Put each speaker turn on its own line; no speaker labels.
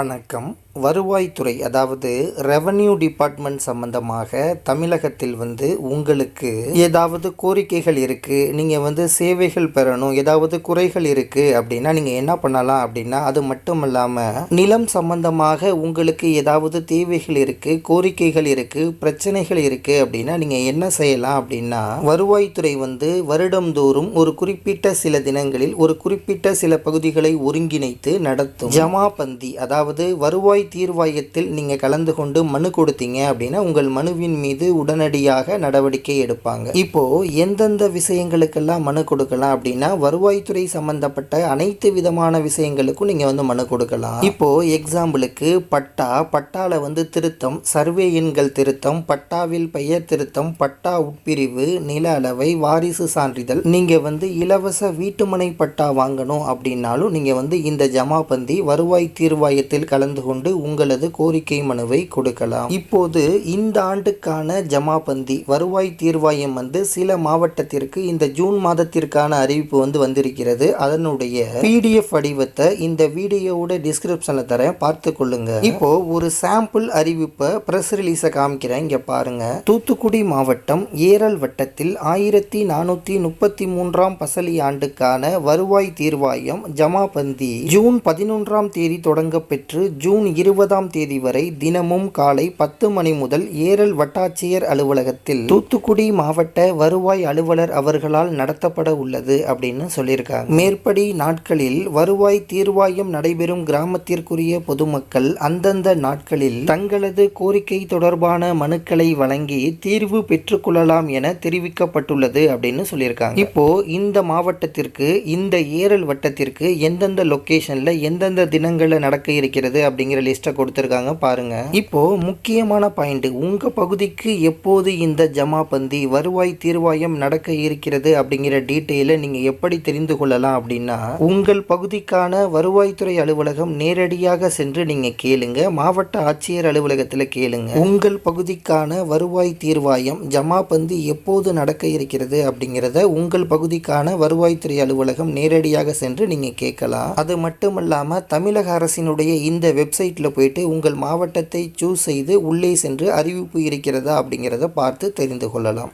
வணக்கம். வருவாய்த்துறை அதாவது ரெவன்யூ டிபார்ட்மெண்ட் சம்பந்தமாக தமிழகத்தில் வந்து உங்களுக்கு ஏதாவது கோரிக்கைகள் இருக்குது நீங்கள் வந்து சேவைகள் பெறணும் ஏதாவது குறைகள் இருக்குது அப்படின்னா நீங்கள் என்ன பண்ணலாம் அப்படின்னா அது மட்டும் இல்லாமல் நிலம் சம்பந்தமாக உங்களுக்கு ஏதாவது தேவைகள் இருக்குது கோரிக்கைகள் இருக்குது பிரச்சனைகள் இருக்குது அப்படின்னா நீங்கள் என்ன செய்யலாம் அப்படின்னா வருவாய்த்துறை வந்து வருடம்தோறும் ஒரு குறிப்பிட்ட சில தினங்களில் ஒரு குறிப்பிட்ட சில பகுதிகளை ஒருங்கிணைத்து நடத்தும். ஜமாபந்தி அதாவது வருவாய் தீர்வாயத்தில் நீங்கள் கலந்து கொண்டு மனு கொடுத்தீங்க அப்படின்னா உங்கள் மனுவின் மீது உடனடியாக நடவடிக்கை எடுப்பாங்க. இப்போது எந்தெந்த விஷயங்களுக்கெல்லாம் மனு கொடுக்கலாம் அப்படின்னா வருவாய்த்துறை சம்பந்தப்பட்ட அனைத்து விதமான விஷயங்களுக்கும் நீங்கள் வந்து மனு கொடுக்கலாம். இப்போது எக்ஸாம்பிளுக்கு பட்டா பட்டாவில் வந்து திருத்தம் சர்வே எண்கள் திருத்தம் பட்டாவில் பெயர் திருத்தம் பட்டா உட்பிரிவு நில அளவை வாரிசு சான்றிதழ். நீங்கள் வந்து இலவச வீட்டுமனை பட்டா வாங்கணும் அப்படின்னாலும் நீங்கள் வந்து இந்த ஜமாபந்தி வருவாய் தீர்வாயத்தில் கலந்து கொண்டு உங்களது கோரிக்கை மனுவை கொடுக்கலாம். இப்போது இந்த ஆண்டுக்கான ஜமாபந்தி வருவாய் தீர்வாயம் வந்து சில மாவட்டத்திற்கு இந்த ஜூன் மாதத்திற்கான அறிவிப்பு வந்து வந்திருக்கிறது. அதனுடைய பிடிஎஃப் வடிவத்தை இந்த வீடியோவோட டிஸ்கிரிப்ஷன்ல தரேன். பார்த்து கொள்ளுங்க. இப்போ ஒரு சாம்பிள் அறிவிப்பை பிரஸ் ரிலீஸை காமிக்கிறேன். இங்க பாருங்க. தூத்துக்குடி மாவட்டம் ஏரல் வட்டத்தில் ஆயிரத்தி நானூத்தி முப்பத்தி மூன்றாம் பசலி ஆண்டுக்கான வருவாய் தீர்வாயம் ஜமாபந்தி ஜூன் பதினொன்றாம் தேதி தொடங்க பெற்று ஜூன் இருபதாம் தேதி வரை தினமும் காலை பத்து மணி முதல் ஏரல் வட்டாட்சியர் அலுவலகத்தில் தூத்துக்குடி மாவட்ட வருவாய் அலுவலர் அவர்களால் நடத்தப்பட உள்ளது அப்படின்னு சொல்லியிருக்காங்க. மேற்படி நாட்களில் வருவாய் தீர்வாயம் நடைபெறும் கிராமத்திற்குரிய பொதுமக்கள் அந்தந்த நாட்களில் தங்களது கோரிக்கை தொடர்பான மனுக்களை வழங்கி தீர்வு பெற்றுக்கொள்ளலாம் என தெரிவிக்கப்பட்டுள்ளது அப்படின்னு சொல்லியிருக்காங்க. இப்போ இந்த மாவட்டத்திற்கு இந்த ஏரல் வட்டத்திற்கு எந்தெந்த லொக்கேஷன்ல எந்தெந்த தினங்களில் நடக்க இருக்கிறது அப்படிங்கிற லிஸ்ட்டை கொடுத்துருக்காங்க பாருங்க. இப்போ முக்கியமான பாயிண்ட் உங்க பகுதிக்கு எப்போது இந்த ஜமாபந்தி வருவாய் தீர்வாயம் நடக்க இருக்கிறது அப்படிங்கிற டீட்டெயிலை நீங்க எப்படி தெரிந்து கொள்ளலாம் அப்படின்னா உங்கள் பகுதிக்கான வருவாய்த்துறை அலுவலகம் நேரடியாக சென்று நீங்க கேளுங்க. மாவட்ட ஆட்சியர் அலுவலகத்தில் கேளுங்க. உங்கள் பகுதிக்கான வருவாய் தீர்வாயம் ஜமாபந்தி எப்போது நடக்க இருக்கிறது அப்படிங்கிறத உங்கள் பகுதிக்கான வருவாய்த்துறை அலுவலகம் நேரடியாக சென்று நீங்க கேட்கலாம். அது மட்டுமல்லாமல் தமிழக அரசினுடைய இந்த வெப்சைட்டில் போயிட்டு உங்கள் மாவட்டத்தை சூஸ் செய்து உள்ளே சென்று அறிவிப்பு இருக்கிறதா அப்படிங்கிறத பார்த்து தெரிந்து கொள்ளலாம்.